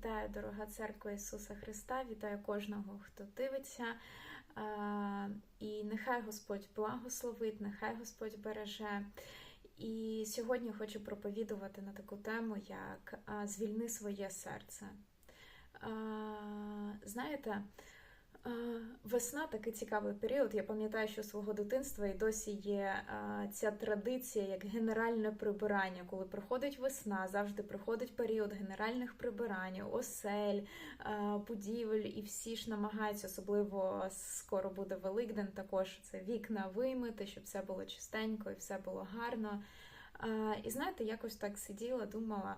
Вітаю, дорога церква Ісуса Христа, вітаю кожного, хто дивиться. І нехай Господь благословить, нехай Господь береже. І сьогодні хочу проповідувати на таку тему, як звільни своє серце. Знаєте, весна такий цікавий період. Я пам'ятаю, що свого дитинства і досі є ця традиція, як генеральне прибирання. Коли приходить весна, завжди приходить період генеральних прибирань, осель, будівель, і всі ж намагаються, особливо скоро буде Великдень, також це вікна вимити, щоб все було чистенько і все було гарно. І знаєте, якось так сиділа, думала.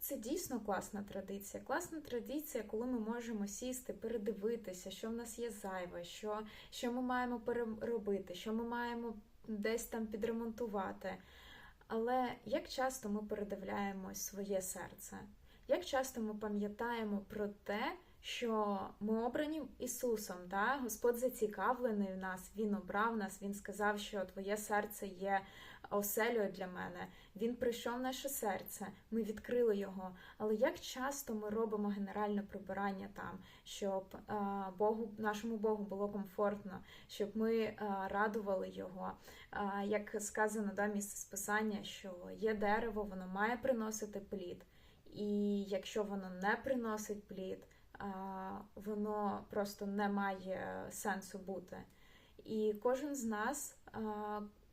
Це дійсно класна традиція. Класна традиція, коли ми можемо сісти, передивитися, що в нас є зайве, що, що ми маємо переробити, що ми маємо десь там підремонтувати. Але як часто ми передивляємось своє серце? Як часто ми пам'ятаємо про те, що ми обрані Ісусом, да? Господь зацікавлений в нас, Він обрав нас, Він сказав, що твоє серце є оселею для мене. Він прийшов в наше серце, ми відкрили його. Але як часто ми робимо генеральне прибирання там, щоб е, Богу, нашому Богу було комфортно, щоб ми е, радували його. Е, як сказано да, місце списання, що є дерево, воно має приносити плід. І якщо воно не приносить плід, воно просто не має сенсу бути. І кожен з нас,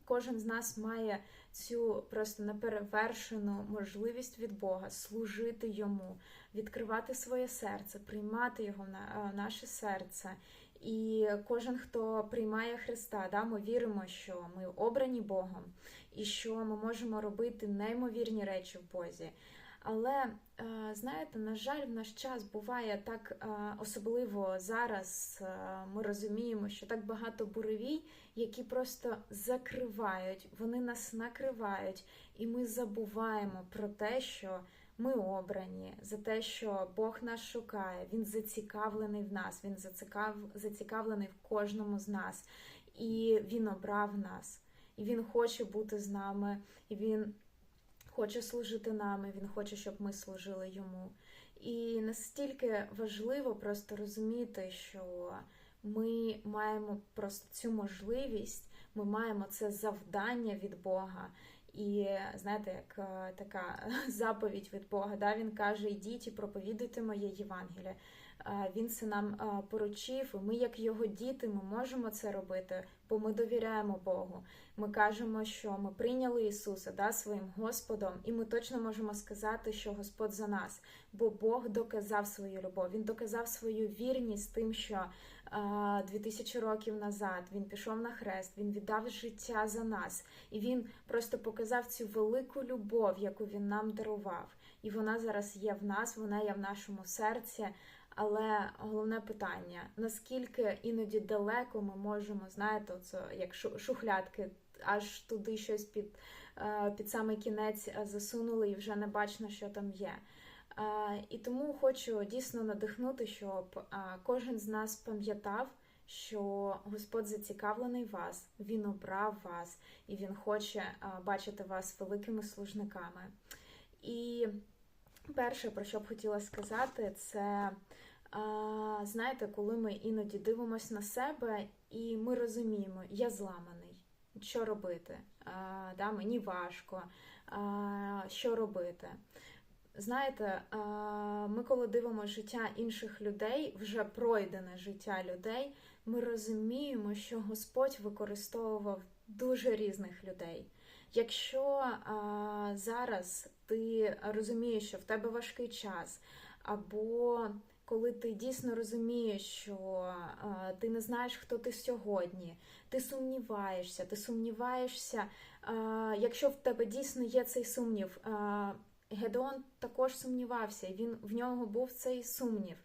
кожен з нас має цю просто неперевершену можливість від Бога служити йому, відкривати своє серце, приймати його в на- наше серце. І кожен, хто приймає Христа, да, ми віримо, що ми обрані Богом, і що ми можемо робити неймовірні речі в Бозі. Але е, знаєте, на жаль, в наш час буває так, е, особливо зараз е, ми розуміємо, що так багато буревій, які просто закривають, вони нас накривають, і ми забуваємо про те, що ми обрані, за те, що Бог нас шукає, Він зацікавлений в нас, Він зацікав... зацікавлений в кожному з нас, і Він обрав нас, і Він хоче бути з нами, і Він хоче служити нами, він хоче, щоб ми служили йому. І настільки важливо просто розуміти, що ми маємо просто цю можливість, ми маємо це завдання від Бога. І знаєте, як е, така заповідь від Бога, да? він каже: йдіть і проповідуйте моє Євангеліє. Він це нам поручив, і ми, як його діти, ми можемо це робити, бо ми довіряємо Богу. Ми кажемо, що ми прийняли Ісуса да, своїм Господом, і ми точно можемо сказати, що Господь за нас, бо Бог доказав свою любов. Він доказав свою вірність тим, що е, 2000 років назад він пішов на хрест, він віддав життя за нас, і він просто показав цю велику любов, яку він нам дарував. І вона зараз є в нас, вона є в нашому серці. Але головне питання: наскільки іноді далеко ми можемо, знаєте, оце як шухлядки, аж туди щось під, е, під самий кінець е, засунули і вже не бачно, що там є. Е, І тому хочу дійсно надихнути, щоб кожен з нас пам'ятав, що Господь зацікавлений вас, Він обрав вас і Він хоче бачити вас великими служниками. І перше, про що б хотіла сказати, це. Знаєте, коли ми іноді дивимося на себе і ми розуміємо, я зламаний, що робити? Да, мені важко, що робити. Знаєте, ми коли дивимося життя інших людей, вже пройдене життя людей, ми розуміємо, що Господь використовував дуже різних людей. Якщо а, зараз ти розумієш, що в тебе важкий час, або коли ти дійсно розумієш, що е, ти не знаєш, хто ти сьогодні, ти сумніваєшся, ти сумніваєшся, е, якщо в тебе дійсно є цей сумнів. Е, Гедеон також сумнівався, і він в нього був цей сумнів.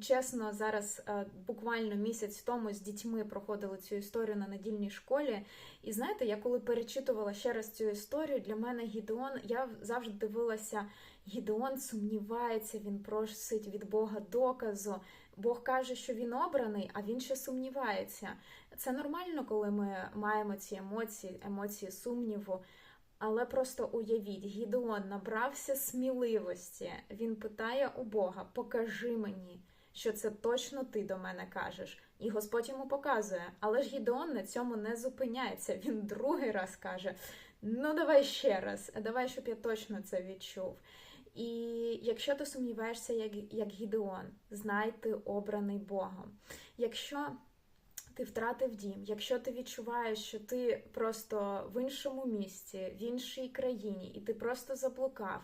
Чесно, зараз буквально місяць тому з дітьми проходили цю історію на недільній школі. І знаєте, я коли перечитувала ще раз цю історію, для мене Гідеон, я завжди дивилася, Гідеон сумнівається, він просить від Бога доказу. Бог каже, що він обраний, а він ще сумнівається. Це нормально, коли ми маємо ці емоції, емоції сумніву. Але просто уявіть, Гідеон набрався сміливості. Він питає у Бога: Покажи мені, що це точно ти до мене кажеш. І Господь йому показує. Але ж Гідеон на цьому не зупиняється. Він другий раз каже: Ну, давай ще раз, давай, щоб я точно це відчув. І якщо ти сумніваєшся, як, як Гідеон, знай ти обраний Богом. Якщо ти втратив дім, якщо ти відчуваєш, що ти просто в іншому місці, в іншій країні, і ти просто заблукав,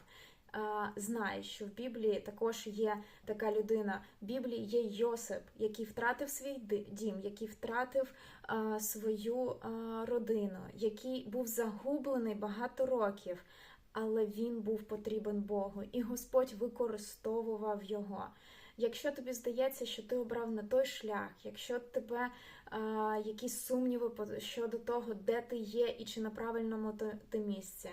знай, що в Біблії також є така людина. В Біблії є Йосип, який втратив свій дім, який втратив свою родину, який був загублений багато років. Але він був потрібен Богу, і Господь використовував його. Якщо тобі здається, що ти обрав не той шлях, якщо тебе а, якісь сумніви щодо того, де ти є і чи на правильному ти місці,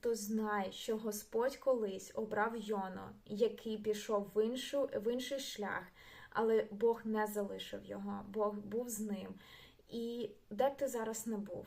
то знай, що Господь колись обрав Йону, який пішов в, іншу, в інший шлях, але Бог не залишив його, Бог був з ним. І де б ти зараз не був,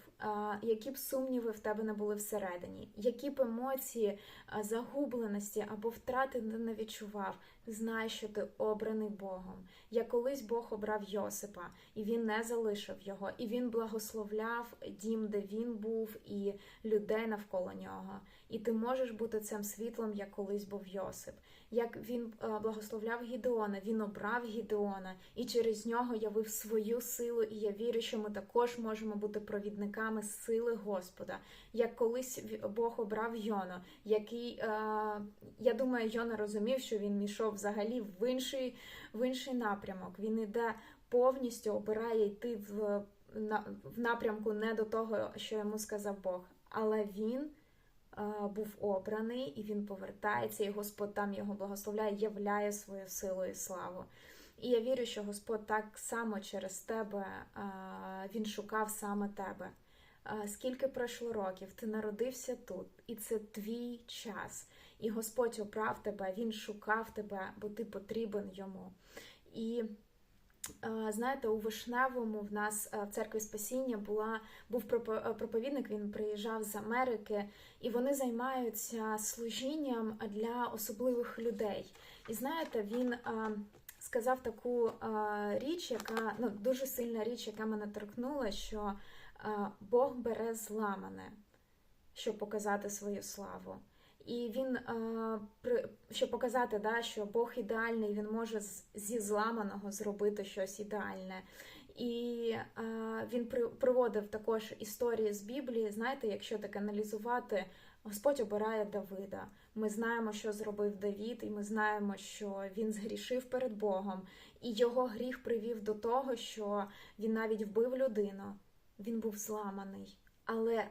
які б сумніви в тебе не були всередині, які б емоції загубленості або втрати не відчував, знай, що ти обраний Богом. Як колись Бог обрав Йосипа, і він не залишив його, і він благословляв дім, де він був, і людей навколо нього. І ти можеш бути цим світлом, як колись був Йосип. Як він благословляв Гідеона, він обрав Гідеона і через нього явив свою силу. І я вірю, що ми також можемо бути провідниками сили Господа. Як колись Бог обрав Йону, який я думаю, Йона розумів, що він йшов взагалі в інший в інший напрямок. Він іде повністю обирає йти в, в напрямку не до того, що йому сказав Бог. Але він е, був обраний і він повертається, і Господь там його благословляє, являє свою силу і славу. І я вірю, що Господь так само через тебе е, Він шукав саме тебе. Скільки пройшло років, ти народився тут, і це твій час. І Господь обрав тебе, Він шукав тебе, бо ти потрібен йому. І знаєте, у Вишневому в нас в церкві Спасіння була був проповідник, він приїжджав з Америки, і вони займаються служінням для особливих людей. І знаєте, він сказав таку річ, яка ну дуже сильна річ, яка мене торкнула, що Бог бере зламане, щоб показати свою славу. І він, щоб показати, да, що Бог ідеальний, він може зі зламаного зробити щось ідеальне. І він приводив також історії з Біблії. Знаєте, якщо так аналізувати, Господь обирає Давида. Ми знаємо, що зробив Давід, і ми знаємо, що він згрішив перед Богом, і його гріх привів до того, що він навіть вбив людину. Він був зламаний. Але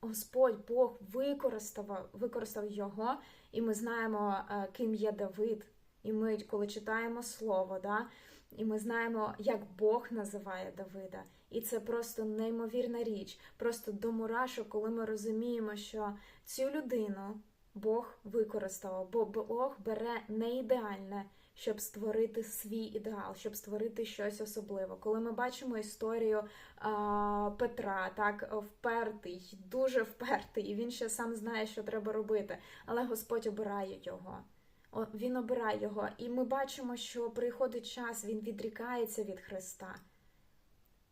Господь Бог використав використав його, і ми знаємо, е, ким є Давид. І ми, коли читаємо слово, да, і ми знаємо, як Бог називає Давида. І це просто неймовірна річ. Просто до мурашок, коли ми розуміємо, що цю людину Бог використав, бо Бог бере не ідеальне, щоб створити свій ідеал, щоб створити щось особливе. Коли ми бачимо історію а, Петра, так впертий, дуже впертий, і він ще сам знає, що треба робити, але Господь обирає його. Він обирає його, і ми бачимо, що приходить час, він відрікається від Христа.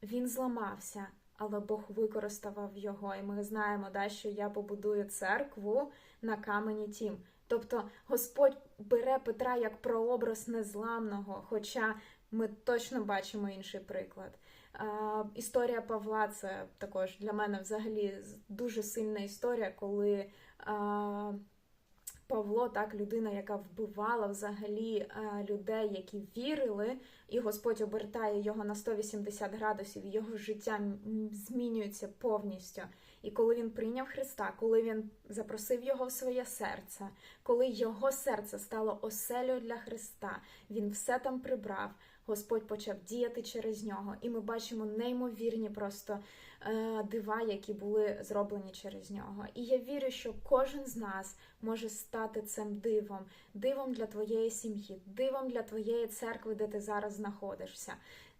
Він зламався, але Бог використав його. І ми знаємо, да, що я побудую церкву на камені тім. Тобто Господь бере Петра як прообраз незламного, хоча ми точно бачимо інший приклад. Історія Павла це також для мене взагалі дуже сильна історія, коли Павло, так, людина, яка вбивала взагалі людей, які вірили, і Господь обертає його на 180 градусів, його життя змінюється повністю. І коли він прийняв Христа, коли він запросив його в своє серце, коли його серце стало оселю для Христа, він все там прибрав. Господь почав діяти через нього, і ми бачимо неймовірні просто е, дива, які були зроблені через нього. І я вірю, що кожен з нас може стати цим дивом, дивом для твоєї сім'ї, дивом для твоєї церкви, де ти зараз знаходишся.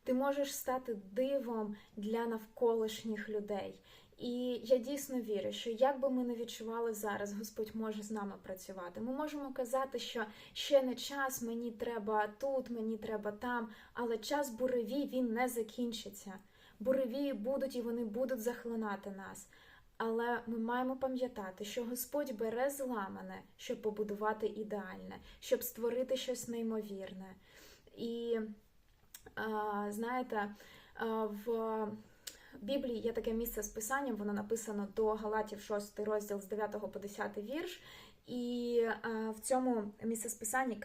Ти можеш стати дивом для навколишніх людей. І я дійсно вірю, що як би ми не відчували зараз, Господь може з нами працювати. Ми можемо казати, що ще не час, мені треба тут, мені треба там, але час буревій він не закінчиться. Буревії будуть і вони будуть захлинати нас. Але ми маємо пам'ятати, що Господь бере зламане, щоб побудувати ідеальне, щоб створити щось неймовірне. І знаєте, а, Біблії є таке місце з писанням, воно написано до Галатів 6 розділ з 9 по 10 вірш. І а, в цьому місцесписанні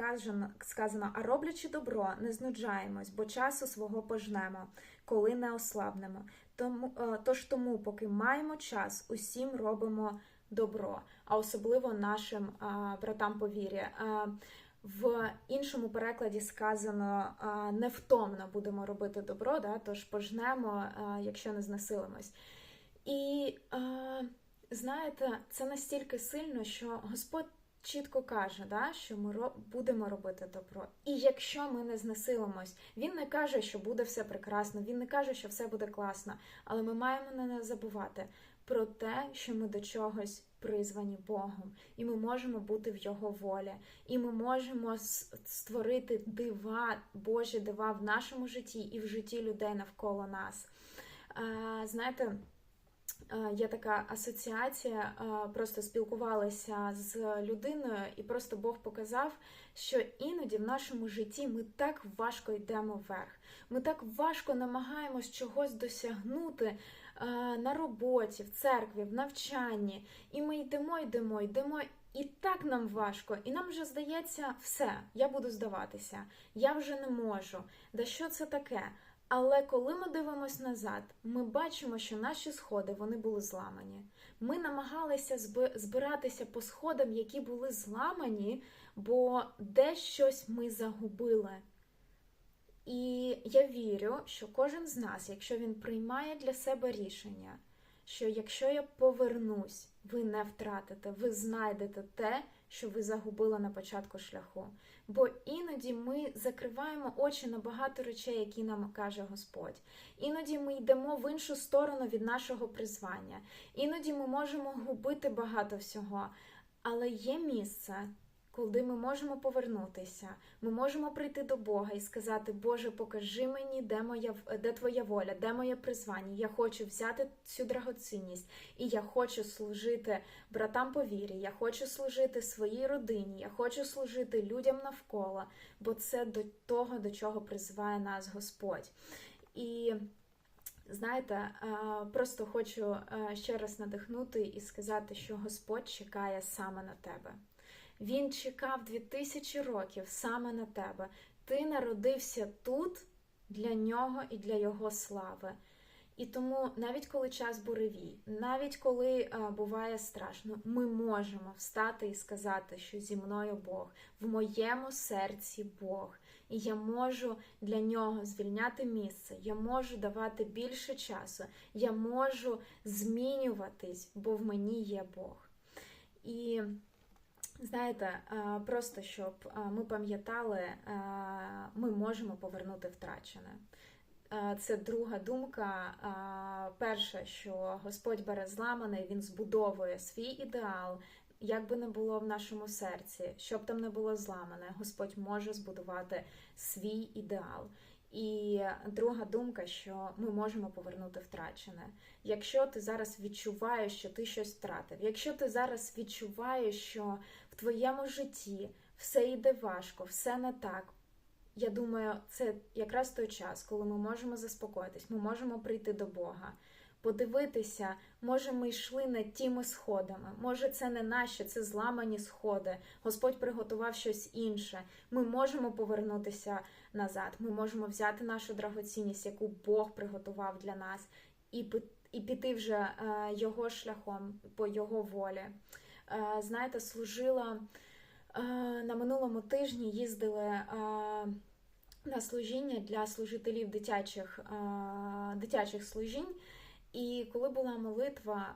сказано, а роблячи добро, не знуджаємось, бо часу свого пожнемо, коли не ослабнемо. Тому а, тож тому, поки маємо час, усім робимо добро, а особливо нашим а, братам по вірі. А, в іншому перекладі сказано невтомно будемо робити добро, да, тож пожнемо, якщо не знесилимось. І знаєте, це настільки сильно, що Господь чітко каже, да, що ми будемо робити добро. І якщо ми не знесилимось, він не каже, що буде все прекрасно, він не каже, що все буде класно, але ми маємо не забувати про те, що ми до чогось призвані Богом, і ми можемо бути в Його волі, і ми можемо створити дива, Божі дива в нашому житті і в житті людей навколо нас. Знаєте, Є така асоціація, просто спілкувалися з людиною, і просто Бог показав, що іноді в нашому житті ми так важко йдемо вверх. Ми так важко намагаємось чогось досягнути, на роботі, в церкві, в навчанні. І ми йдемо, йдемо, йдемо. І так нам важко, і нам вже здається, все, я буду здаватися, я вже не можу. Да що це таке? Але коли ми дивимося назад, ми бачимо, що наші сходи вони були зламані. Ми намагалися збиратися по сходам, які були зламані, бо десь щось ми загубили. І я вірю, що кожен з нас, якщо він приймає для себе рішення, що якщо я повернусь, ви не втратите, ви знайдете те, що ви загубили на початку шляху. Бо іноді ми закриваємо очі на багато речей, які нам каже Господь. Іноді ми йдемо в іншу сторону від нашого призвання. Іноді ми можемо губити багато всього, але є місце коли ми можемо повернутися, ми можемо прийти до Бога і сказати, Боже, покажи мені, де моя де твоя воля, де моє призвання. Я хочу взяти цю драгоцінність, і я хочу служити братам по вірі, я хочу служити своїй родині, я хочу служити людям навколо, бо це до того, до чого призиває нас Господь. І Знаєте, просто хочу ще раз надихнути і сказати, що Господь чекає саме на тебе. Він чекав 2000 років саме на тебе. Ти народився тут для нього і для його слави. І тому, навіть коли час буревій, навіть коли а, буває страшно, ми можемо встати і сказати, що зі мною Бог, в моєму серці Бог, і я можу для нього звільняти місце, я можу давати більше часу, я можу змінюватись, бо в мені є Бог. І Знаєте, просто щоб ми пам'ятали, ми можемо повернути втрачене. Це друга думка. Перше, що Господь бере зламане, він збудовує свій ідеал, як би не було в нашому серці, щоб там не було зламане, Господь може збудувати свій ідеал. І друга думка, що ми можемо повернути втрачене. Якщо ти зараз відчуваєш, що ти щось втратив, якщо ти зараз відчуваєш, що в твоєму житті все йде важко, все не так. Я думаю, це якраз той час, коли ми можемо заспокоїтись, ми можемо прийти до Бога, подивитися, може, ми йшли не тими сходами, може, це не наші, це зламані сходи. Господь приготував щось інше. Ми можемо повернутися назад. Ми можемо взяти нашу драгоцінність, яку Бог приготував для нас, і і піти вже е, його шляхом по його волі. Е, знаєте, служила е, на минулому тижні, їздили на служіння для служителів дитячих, дитячих служінь. І коли була молитва,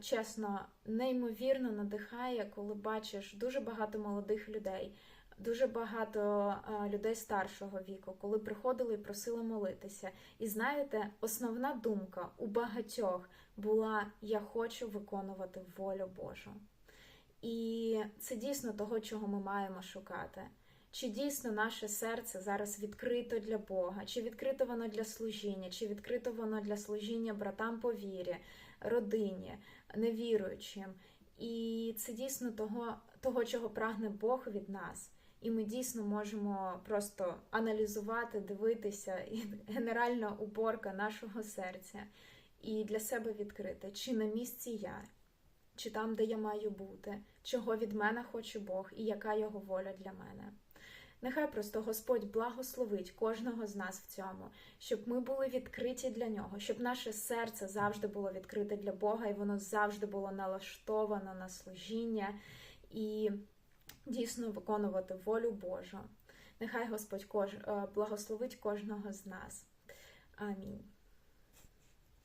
чесно, неймовірно надихає, коли бачиш дуже багато молодих людей, дуже багато людей старшого віку, коли приходили і просили молитися. І знаєте, основна думка у багатьох була: я хочу виконувати волю Божу. І це дійсно того, чого ми маємо шукати. Чи дійсно наше серце зараз відкрито для Бога, чи відкрито воно для служіння, чи відкрито воно для служіння братам по вірі, родині, невіруючим. І це дійсно того, того, чого прагне Бог від нас. І ми дійсно можемо просто аналізувати, дивитися, і генеральна уборка нашого серця і для себе відкрити, чи на місці я, чи там, де я маю бути, чого від мене хоче Бог і яка його воля для мене. Нехай просто Господь благословить кожного з нас в цьому, щоб ми були відкриті для нього, щоб наше серце завжди було відкрите для Бога, і воно завжди було налаштовано на служіння і дійсно виконувати волю Божу. Нехай Господь благословить кожного з нас. Амінь.